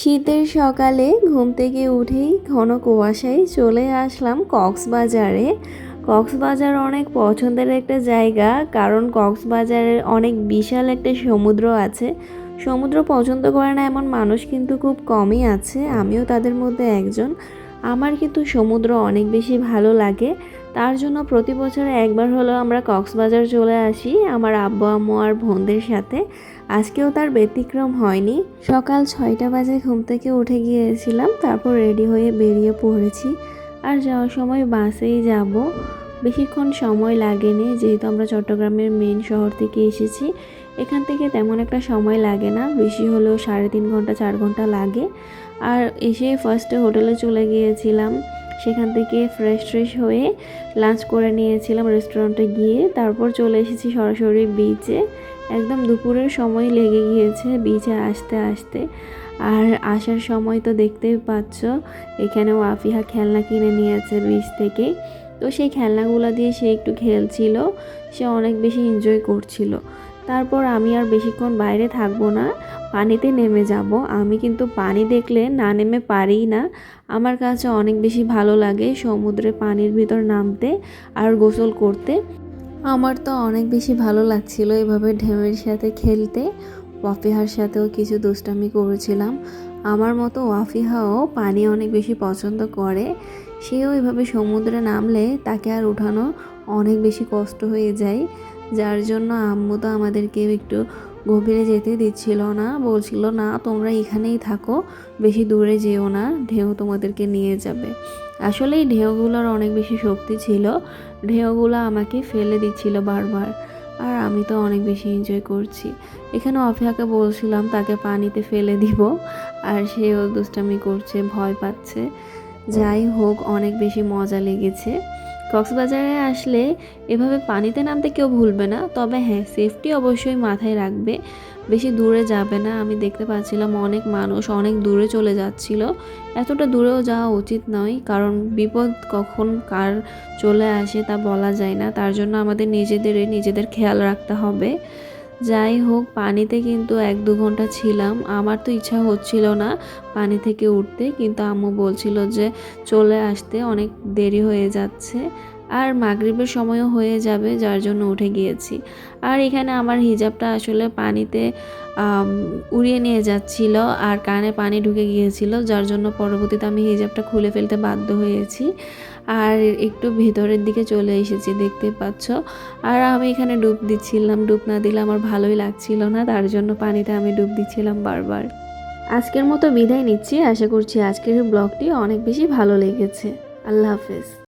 শীতের সকালে ঘুম থেকে উঠেই ঘন কুয়াশায় চলে আসলাম কক্সবাজারে। কক্সবাজার অনেক পছন্দের একটা জায়গা, কারণ কক্সবাজারের অনেক বিশাল একটা সমুদ্র আছে। সমুদ্র পছন্দ করে না এমন মানুষ কিন্তু খুব কমই আছে, আমিও তাদের মধ্যে একজন। আমার কিন্তু সমুদ্র অনেক বেশি ভালো লাগে। তার জন্য প্রতি বছর একবার হলেও আমরা কক্সবাজার চলে আসি আমার আব্বু, আম্মু আর বোনদের সাথে। আজকেও তার ব্যতিক্রম হয়নি। সকাল ছয়টা বাজে ঘুম থেকে উঠে গিয়েছিলাম, তারপর রেডি হয়ে বেরিয়ে পড়েছি। আর যাওয়ার সময় বাসেই যাব। বেশিক্ষণ সময় লাগেনি, যেহেতু আমরা চট্টগ্রামের মেন শহর থেকে এসেছি। এখান থেকে তেমন একটা সময় লাগে না, বেশি হলেও সাড়ে তিন ঘণ্টা, চার ঘণ্টা লাগে। আর এসে ফার্স্টে হোটেলে চলে গিয়েছিলাম। সেখান থেকে ফ্রেশ ট্রেশ হয়ে লাঞ্চ করে নিয়েছিলাম রেস্টুরেন্টে গিয়ে। তারপর চলে এসেছি সরাসরি বিচে একদম দুপুরের সময় লেগে গিয়েছে বিচে আসতে আসতে। আর আসার সময় তো দেখতেই পাচ্ছ, এখানেও আফিহা খেলনা কিনে নিয়েছে বিচ থেকে। তো সেই খেলনাগুলো দিয়ে সে একটু খেলছিল, সে অনেক বেশি এনজয় করছিল। তারপর আমি আর বেশিক্ষণ বাইরে থাকব না, পানিতে নেমে যাব। আমি কিন্তু পানি দেখলে না নেমে পারিই না। আমার কাছে অনেক বেশি ভালো লাগে সমুদ্রে পানির ভিতর নামতে আর গোসল করতে। আমার তো অনেক বেশি ভালো লাগছিল এভাবে ঢেউয়ের সাথে খেলতে। ওয়াফিহার সাথেও কিছু দুষ্টামি করেছিলাম। আমার মতো ওয়াফিহাও পানি অনেক বেশি পছন্দ করে। সেও এভাবে সমুদ্রে নামলে তাকে আর উঠানো অনেক বেশি কষ্ট হয়ে যায়। যার জন্য আম্মু তো আমাদেরকে একটু গভীরে যেতে দিচ্ছিল না। বলছিল, না, তোমরা এখানেই থাকো, বেশি দূরে যেও না, ঢেউ তোমাদেরকে নিয়ে যাবে। আসলে এই ঢেউগুলোর অনেক বেশি শক্তি ছিল। ঢেউগুলো আমাকে ফেলে দিচ্ছিল বারবার, আর আমি তো অনেক বেশি এনজয় করছি। এখানে অফিয়াকে বলছিলাম, তাকে পানিতে ফেলে দিব। আর সেও দুষ্টামি করছে, ভয় পাচ্ছে। যাই হোক, অনেক বেশি মজা লেগেছে। কক্সবাজারে আসলে এভাবে পানিতে নামতে কেউ ভুলবে না। তবে হ্যাঁ সেফটি অবশ্যই মাথায় রাখবে। বেশি দূরে যাবে না। আমি দেখতে পাচ্ছিলাম অনেক মানুষ অনেক দূরে চলে যাচ্ছিল। এতটা দূরেও যাওয়া উচিত নয়। কারণ বিপদ কখন কার চলে আসে তা বলা যায় না। তার জন্য আমাদের নিজেদের নিজেদের খেয়াল রাখতে হবে। যাই হোক, পানিতে কিন্তু এক দু ঘণ্টা ছিলাম। আমার তো ইচ্ছা হচ্ছিল না পানি থেকে উঠতে, কিন্তু আম্মু বলছিল যে চলে আসতে, অনেক দেরি হয়ে যাচ্ছে। আর মাগরিবের সময়ও হয়ে যাবে, যার জন্য উঠে গিয়েছি। আর এখানে আমার হিজাবটা আসলে পানিতে উড়িয়ে নিয়ে যাচ্ছিল আর কানে পানি ঢুকে গিয়েছিল, যার জন্য পরবর্তীতে আমি হিজাবটা খুলে ফেলতে বাধ্য হয়েছি। আর একটু ভেতরের দিকে চলে এসেছি, দেখতে পাচ্ছ। আর আমি এখানে ডুব দিচ্ছিলাম, ডুব না দিলে আমার ভালোই লাগছিল না, তার জন্য পানিতে আমি ডুব দিচ্ছিলাম বারবার। আজকের মতো বিদায় নিচ্ছি, আশা করছি আজকের ব্লগটি অনেক বেশি ভালো লেগেছে। আল্লাহ হাফেজ।